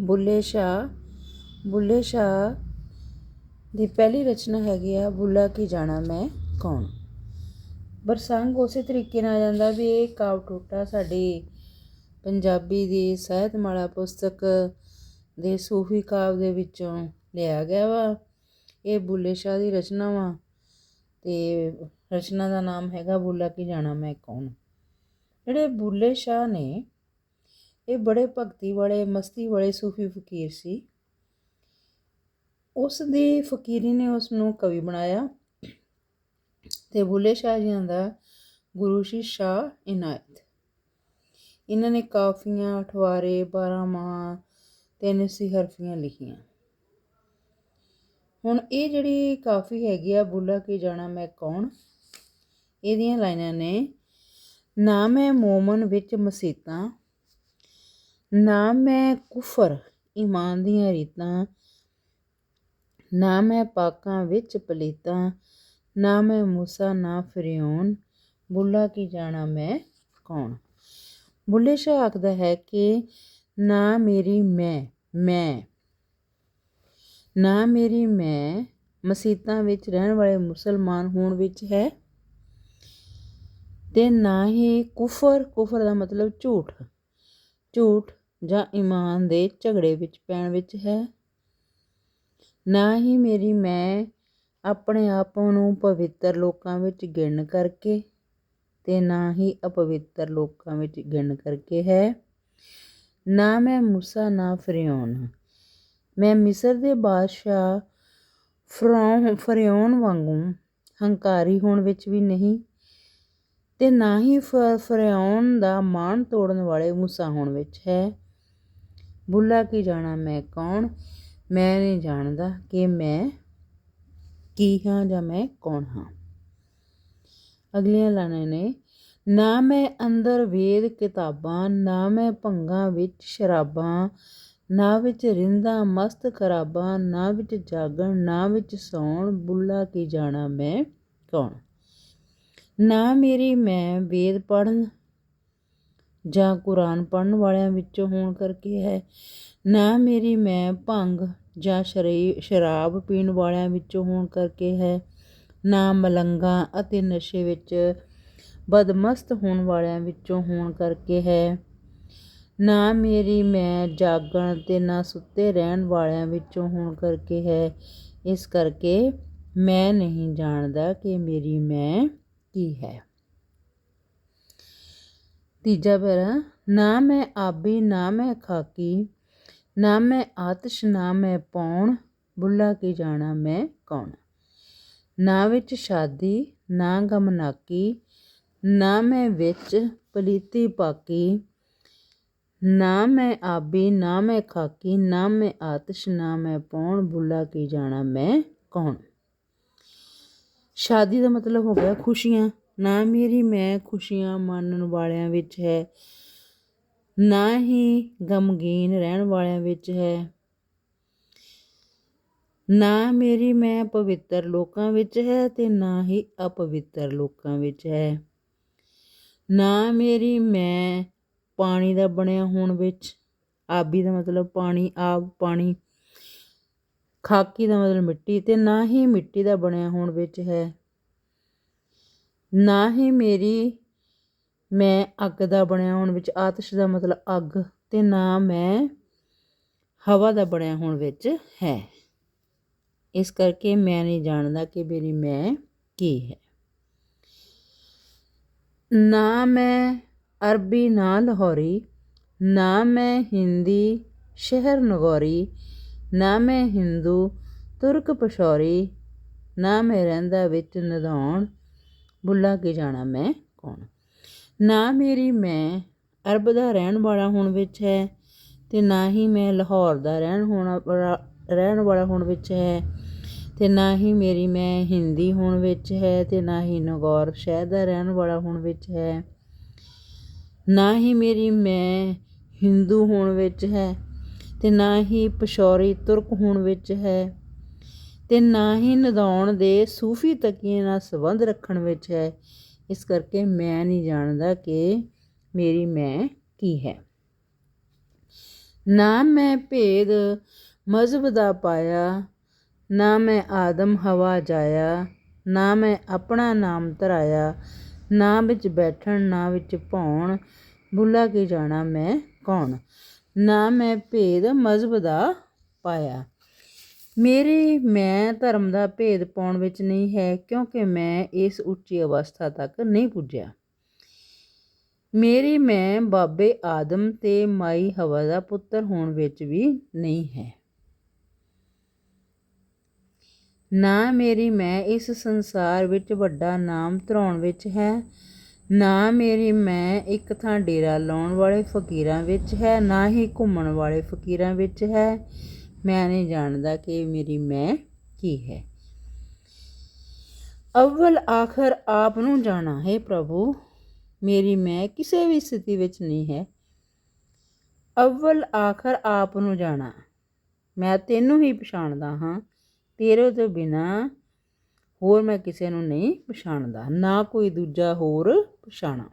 ਬੁੱਲੇ ਸ਼ਾਹ ਬੁੱਲੇ ਸ਼ਾਹ ਦੀ ਪਹਿਲੀ ਰਚਨਾ ਹੈਗੀ ਆ, ਬੁੱਲਾ ਕੀ ਜਾਣਾ, ਮੈਂ ਕੌਣ? ਬਰਸੰਗ ਉਸੇ ਤਰੀਕੇ ਨਾਲ ਜਾਂਦਾ ਵੀ ਇਹ ਕਾਵ ਟੋਟਾ ਸਾਡੀ ਪੰਜਾਬੀ ਦੀ ਸਾਹਿਤਮਾਲਾ ਪੁਸਤਕ ਦੇ ਸੂਫੀ ਕਾਵ ਦੇ ਵਿੱਚੋਂ ਲਿਆ ਗਿਆ ਵਾ। ਇਹ ਬੁੱਲੇ ਸ਼ਾਹ ਦੀ ਰਚਨਾ ਵਾ ਤੇ ਰਚਨਾ ਦਾ ਨਾਮ ਹੈਗਾ ਬੁੱਲਾ ਕੀ ਜਾਣਾ, ਮੈਂ ਕੌਣ? ਜਿਹੜੇ ਬੁੱਲੇ ਸ਼ਾਹ ਨੇ ਇਹ ਬੜੇ ਭਗਤੀ ਵਾਲੇ, ਮਸਤੀ ਵਾਲੇ ਸੂਫੀ ਫਕੀਰ ਸੀ। ਉਸ ਦੀ ਫਕੀਰੀ ਨੇ ਉਸ ਨੂੰ ਕਵੀ ਬਣਾਇਆ ਤੇ ਬੁੱਲੇ ਸ਼ਾਹ ਜੀ ਦਾ ਗੁਰੂ ਸੀ ਸ਼ਾਹ ਇਨਾਇਤ। ਇਹਨਾਂ ਨੇ ਕਾਫੀਆਂ, ਅਠਵਾਰੇ ਬਾਰਾਂਮਾਹ ਤੇ ਨਸੀ ਹਰਫੀਆਂ ਲਿਖੀਆਂ। ਹੁਣ ਇਹ ਜਿਹੜੀ ਕਾਫੀ ਹੈਗੀ ਆ, ਬੁੱਲਾ ਕੀ ਜਾਣਾ ਮੈਂ ਕੌਣ? ਇਹਦੀਆਂ ਲਾਈਨਾਂ ਨੇ, ਨਾ ਮੈਂ ਮੋਮਨ ਵਿੱਚ ਮਸੀਤਾਂ ਨਾ ਮੈਂ ਕੁਫਰ ਈਮਾਨ ਦੀਆਂ ਰੀਤਾਂ, ਨਾ ਮੈਂ ਪਾਕਾਂ ਵਿੱਚ ਪਲੀਤਾਂ, ਨਾ ਮੈਂ ਮੂਸਾ, ਨਾ ਫਰਿਉਨ ਬੁੱਲਾ ਕੀ ਜਾਣਾ ਮੈਂ, ਕੌਣ? ਬੁੱਲੇ ਸ਼ਾਹ ਆਖਦਾ ਹੈ ਕਿ ਨਾ ਮੇਰੀ ਮੈਂ ਮੈਂ, ਨਾ ਮੇਰੀ ਮੈਂ ਮਸੀਤਾਂ ਵਿੱਚ ਰਹਿਣ ਵਾਲੇ ਮੁਸਲਮਾਨ ਹੋਣ ਵਿੱਚ ਹੈ। ਤੇ ਨਾ ਹੀ ਕੁਫਰ ਕੁਫਰ ਦਾ ਮਤਲਬ ਝੂਠ। ਝੂਠ ਜਾਂ ਈਮਾਨ ਦੇ ਝਗੜੇ ਵਿੱਚ ਪੈਣ ਵਿੱਚ ਹੈ। ਨਾ ਹੀ ਮੇਰੀ ਮੈਂ ਆਪਣੇ ਆਪ ਨੂੰ ਪਵਿੱਤਰ ਲੋਕਾਂ ਵਿੱਚ ਗਿਣ ਕਰਕੇ ਤੇ ਨਾ ਹੀ ਅਪਵਿੱਤਰ ਲੋਕਾਂ ਵਿੱਚ ਗਿਣ ਕਰਕੇ ਹੈ। ਨਾ ਮੈਂ ਮੂਸਾ, ਨਾ ਫਰਿਆਉਣ ਮੈਂ ਮਿਸਰ ਦੇ ਬਾਦਸ਼ਾਹ ਫਰੌਨ ਫਰਿਆਉਣ ਵਾਂਗੂ ਹੰਕਾਰੀ ਹੋਣ ਵਿੱਚ ਵੀ ਨਹੀਂ ਤੇ ਨਾ ਹੀ ਫਰਿਆਉਣ ਦਾ ਮਾਣ ਤੋੜਨ ਵਾਲੇ ਮੂਸਾ ਹੋਣ ਵਿੱਚ ਹੈ। ਬੁੱਲਾ ਕੀ ਜਾਣਾ, ਮੈਂ ਕੌਣ? ਮੈਂ ਨਹੀਂ ਜਾਣਦਾ ਕਿ ਮੈਂ ਕੀ ਹਾਂ ਜਾਂ ਮੈਂ ਕੌਣ ਹਾਂ। ਅਗਲੀਆਂ ਲਾਈਨਾਂ ਨੇ, ਨਾ ਮੈਂ ਅੰਦਰ ਵੇਦ ਕਿਤਾਬਾਂ, ਨਾ ਮੈਂ ਭੰਗਾਂ ਵਿੱਚ ਸ਼ਰਾਬਾਂ, ਨਾ ਵਿੱਚ ਰਿੰਦਾ ਮਸਤ ਖਰਾਬਾਂ, ਨਾ ਵਿੱਚ ਜਾਗਣ, ਨਾ ਵਿੱਚ ਸੌਣ, ਬੁੱਲਾ ਕੀ ਜਾਣਾ, ਮੈਂ ਕੌਣ? ਨਾ ਮੇਰੀ ਮੈਂ ਵੇਦ ਪੜਨ ਜਾਂ ਕੁਰਾਨ ਪੜ੍ਹਨ ਵਾਲਿਆਂ ਵਿੱਚੋਂ ਹੋਣ ਕਰਕੇ ਹੈ। ਨਾ ਮੇਰੀ ਮੈਂ ਭੰਗ ਜਾਂ ਸ਼ਰਾਬ ਪੀਣ ਵਾਲਿਆਂ ਵਿੱਚੋਂ ਹੋਣ ਕਰਕੇ ਹੈ। ਨਾ ਮਲੰਗਾਂ ਅਤੇ ਨਸ਼ੇ ਵਿੱਚ ਬਦਮਸਤ ਹੋਣ ਵਾਲਿਆਂ ਵਿੱਚੋਂ ਹੋਣ ਕਰਕੇ ਹੈ। ਨਾ ਮੇਰੀ ਮੈਂ ਜਾਗਣ ਤੇ ਨਾ ਸੁੱਤੇ ਰਹਿਣ ਵਾਲਿਆਂ ਵਿੱਚੋਂ ਹੋਣ ਕਰਕੇ ਹੈ। ਇਸ ਕਰਕੇ ਮੈਂ ਨਹੀਂ ਜਾਣਦਾ ਕਿ ਮੇਰੀ ਮੈਂ ਕੀ ਹੈ। ਤੀਜਾ ਪੈਰਾ ਨਾ ਮੈਂ ਆਬੀ, ਨਾ ਮੈਂ ਖਾਕੀ, ਨਾ ਮੈਂ ਆਤਿਸ਼, ਨਾ ਮੈਂ ਪੌਣ, ਬੁੱਲਾ ਕੀ ਜਾਣਾ ਮੈਂ ਕੌਣ? ਨਾ ਵਿੱਚ ਸ਼ਾਦੀ, ਨਾ ਗਮਨਾਕੀ ਨਾ ਮੈਂ ਵਿੱਚ ਪਲੀਤੀ ਪਾਕੀ, ਨਾ ਮੈਂ ਆਬੀ, ਨਾ ਮੈਂ ਖਾਕੀ, ਨਾ ਮੈਂ ਆਤਿਸ਼, ਨਾ ਮੈਂ ਪੌਣ, ਬੁੱਲਾ ਕੀ ਜਾਣਾ ਮੈਂ ਕੌਣ? ਸ਼ਾਦੀ ਦਾ ਮਤਲਬ ਹੋ ਗਿਆ ਖੁਸ਼ੀਆਂ। ਨਾ ਮੇਰੀ ਮੈਂ ਖੁਸ਼ੀਆਂ ਮਾਣਨ ਵਾਲਿਆਂ ਵਿੱਚ ਹੈ, ਨਾ ਹੀ ਗਮਗੀਨ ਰਹਿਣ ਵਾਲਿਆਂ ਵਿੱਚ ਹੈ। ਨਾ ਮੇਰੀ ਮੈਂ ਪਵਿੱਤਰ ਲੋਕਾਂ ਵਿੱਚ ਹੈ ਤੇ ਨਾ ਹੀ ਅਪਵਿੱਤਰ ਲੋਕਾਂ ਵਿੱਚ ਹੈ। ਨਾ ਮੇਰੀ ਮੈਂ ਪਾਣੀ ਦਾ ਬਣਿਆ ਹੋਣ ਵਿੱਚ, ਆਬੀ ਦਾ ਮਤਲਬ ਪਾਣੀ, ਆਬ ਪਾਣੀ, ਖਾਕੀ ਦਾ ਮਤਲਬ ਮਿੱਟੀ ਤੇ ਨਾ ਹੀ ਮਿੱਟੀ ਦਾ ਬਣਿਆ ਹੋਣ ਵਿੱਚ ਹੈ। ਨਾ ਹੀ ਮੇਰੀ ਮੈਂ ਅੱਗ ਦਾ ਬਣਿਆ ਹੋਣ ਵਿੱਚ, ਆਤਿਸ਼ ਦਾ ਮਤਲਬ ਅੱਗ ਅਤੇ ਨਾ ਮੈਂ ਹਵਾ ਦਾ ਬਣਿਆ ਹੋਣ ਵਿੱਚ ਹੈ। ਇਸ ਕਰਕੇ ਮੈਂ ਨਹੀਂ ਜਾਣਦਾ ਕਿ ਮੇਰੀ ਮੈਂ ਕੀ ਹੈ। ਨਾ ਮੈਂ ਅਰਬੀ, ਨਾ ਲਾਹੌਰੀ, ਨਾ ਮੈਂ ਹਿੰਦੀ, ਸ਼ਹਿਰ ਨਗੌਰੀ, ਨਾ ਮੈਂ ਹਿੰਦੂ ਤੁਰਕ ਪਸ਼ੌਰੀ ਨਾ ਮੈਂ ਰਹਿੰਦਾ ਵਿੱਚ ਨਦੌਣ ਬੁੱਲਾ ਕੇ ਜਾਣਾ ਮੈਂ ਕੌਣ? ਨਾ ਮੇਰੀ ਮੈਂ ਅਰਬ ਦਾ ਰਹਿਣ ਵਾਲਾ ਹੋਣ ਵਿੱਚ ਹੈ ਤੇ ਨਾ ਹੀ ਮੈਂ ਲਾਹੌਰ ਦਾ ਰਹਿਣ ਹੋਣਾ ਰਹਿਣ ਵਾਲਾ ਹੋਣ ਵਿੱਚ ਹੈ ਤੇ ਨਾ ਹੀ ਮੇਰੀ ਮੈਂ ਹਿੰਦੀ ਹੋਣ ਵਿੱਚ ਹੈ ਤੇ ਨਾ ਹੀ ਨਗੌਰ ਸ਼ਹਿਰ ਦਾ ਰਹਿਣ ਵਾਲਾ ਹੋਣ ਵਿੱਚ ਹੈ। ਨਾ ਹੀ ਮੇਰੀ ਮੈਂ ਹਿੰਦੂ ਹੋਣ ਵਿੱਚ ਹੈ ਤੇ ਨਾ ਹੀ ਪਸ਼ੌਰੀ ਤੁਰਕ ਹੋਣ ਵਿੱਚ ਹੈ। ਤੇ ਨਾ ਹੀ ਨਦੌਣ ਦੇ ਸੂਫੀ ਤਕੀਏ ਨਾਲ ਸੰਬੰਧ ਰੱਖਣ ਵਿੱਚ ਹੈ। ਇਸ ਕਰਕੇ ਮੈਂ ਨਹੀਂ ਜਾਣਦਾ ਕਿ ਮੇਰੀ ਮੈਂ ਕੀ ਹੈ। ਨਾ ਮੈਂ ਭੇਦ ਮਜ਼ਹਬ ਦਾ ਪਾਇਆ, ਨਾ ਮੈਂ ਆਦਮ ਹਵਾ ਜਾਇਆ, ਨਾ ਮੈਂ ਆਪਣਾ ਨਾਮ ਧਰਾਇਆ, ਨਾ ਵਿੱਚ ਬੈਠਣ, ਨਾ ਵਿੱਚ ਭੌਣ ਬੁੱਲਾ ਕੇ ਜਾਣਾ ਮੈਂ ਕੌਣ? ਨਾ ਮੈਂ ਭੇਦ ਮਜ਼ਹਬ ਦਾ ਪਾਇਆ। ਮੇਰੇ ਮੈਂ ਧਰਮ ਦਾ ਭੇਦ ਪਾਉਣ ਵਿੱਚ ਨਹੀਂ ਹੈ ਕਿਉਂਕਿ ਮੈਂ ਇਸ ਉੱਚੀ ਅਵਸਥਾ ਤੱਕ ਨਹੀਂ ਪੁੱਜਿਆ। ਮੇਰੀ ਮੈਂ ਬਾਬੇ ਆਦਮ ਤੇ ਮਾਈ ਹਵਾ ਦਾ ਪੁੱਤਰ ਹੋਣ ਵਿੱਚ ਵੀ ਨਹੀਂ ਹੈ। ਨਾ ਮੇਰੀ ਮੈਂ ਇਸ ਸੰਸਾਰ ਵਿੱਚ ਵੱਡਾ ਨਾਮ ਧਰਾਉਣ ਵਿੱਚ ਹੈ, ਨਾ ਮੇਰੀ ਮੈਂ ਇੱਕ ਥਾਂ ਡੇਰਾ ਲਾਉਣ ਵਾਲੇ ਫਕੀਰਾਂ ਵਿੱਚ ਹੈ, ਨਾ ਹੀ ਘੁੰਮਣ ਵਾਲੇ ਫਕੀਰਾਂ ਵਿੱਚ ਹੈ। ਮੈਂ ਨਹੀਂ ਜਾਣਦਾ ਕਿ ਮੇਰੀ ਮੈਂ ਕੀ ਹੈ। ਅਵਲ ਆਖਰ ਆਪ ਨੂੰ ਜਾਣਾ ਹੈ ਪ੍ਰਭੂ। ਮੇਰੀ ਮੈਂ ਕਿਸੇ ਵੀ ਸਥਿਤੀ ਵਿੱਚ ਨਹੀਂ ਹੈ। ਅਵਲ ਆਖਰ ਆਪ ਨੂੰ ਜਾਣਾ। ਮੈਂ ਤੈਨੂੰ ਹੀ ਪਛਾਣਦਾ ਹਾਂ। ਤੇਰੇ ਤੋਂ ਬਿਨਾ ਹੋਰ ਮੈਂ ਕਿਸੇ ਨੂੰ ਨਹੀਂ ਪਛਾਣਦਾ। ਨਾ ਕੋਈ ਦੂਜਾ ਹੋਰ ਪਛਾਣਾ।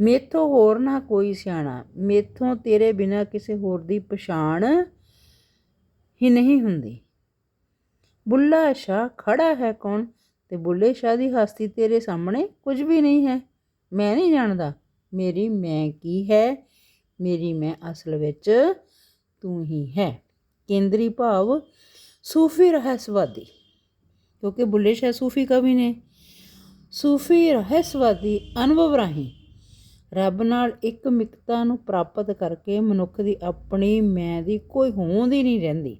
ਮੇਥੋਂ ਹੋਰ ਨਾ ਕੋਈ ਸਿਆਣਾ। ਮੇਥੋਂ ਤੇਰੇ ਬਿਨਾ ਕਿਸੇ ਹੋਰ ਦੀ ਪਛਾਣ ਹੀ ਨਹੀਂ ਹੁੰਦੀ। ਬੁੱਲਾ ਸ਼ਾਹ ਖੜਾ ਹੈ ਕੌਣ? ਤੇ ਬੁੱਲੇ ਸ਼ਾਹ ਦੀ ਹਸਤੀ ਤੇਰੇ ਸਾਹਮਣੇ ਕੁਝ ਵੀ ਨਹੀਂ ਹੈ। ਮੈਂ ਨਹੀਂ ਜਾਣਦਾ। ਮੇਰੀ ਮੈਂ ਕੀ ਹੈ? ਮੇਰੀ ਮੈਂ ਅਸਲ ਵਿੱਚ ਤੂੰ ਹੀ ਹੈ। ਕੇਂਦਰੀ ਭਾਵ ਸੂਫੀ ਰਹੱਸਵਾਦੀ। ਕਿਉਂਕਿ ਬੁੱਲੇ ਸ਼ਾਹ ਸੂਫੀ ਕਵੀ ਨੇ। ਸੂਫੀ ਰਹੱਸਵਾਦੀ ਅਨੁਭਵ ਰਾਹੀਂ ਰੱਬ ਨਾਲ ਇੱਕ ਮਿਕਤਾ ਨੂੰ ਪ੍ਰਾਪਤ ਕਰਕੇ ਮਨੁੱਖ ਦੀ ਆਪਣੀ ਮੈਂ ਦੀ ਕੋਈ ਹੋਂਦ ਹੀ ਨਹੀਂ ਰਹਿੰਦੀ।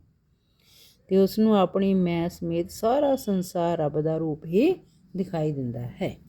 ਤੇ ਉਸ ਨੂੰ ਆਪਣੀ ਮੈਂ ਸਮੇਤ ਸਾਰਾ ਸੰਸਾਰ ਰੱਬ ਦਾ ਰੂਪ ਹੀ ਦਿਖਾਈ ਦਿੰਦਾ ਹੈ।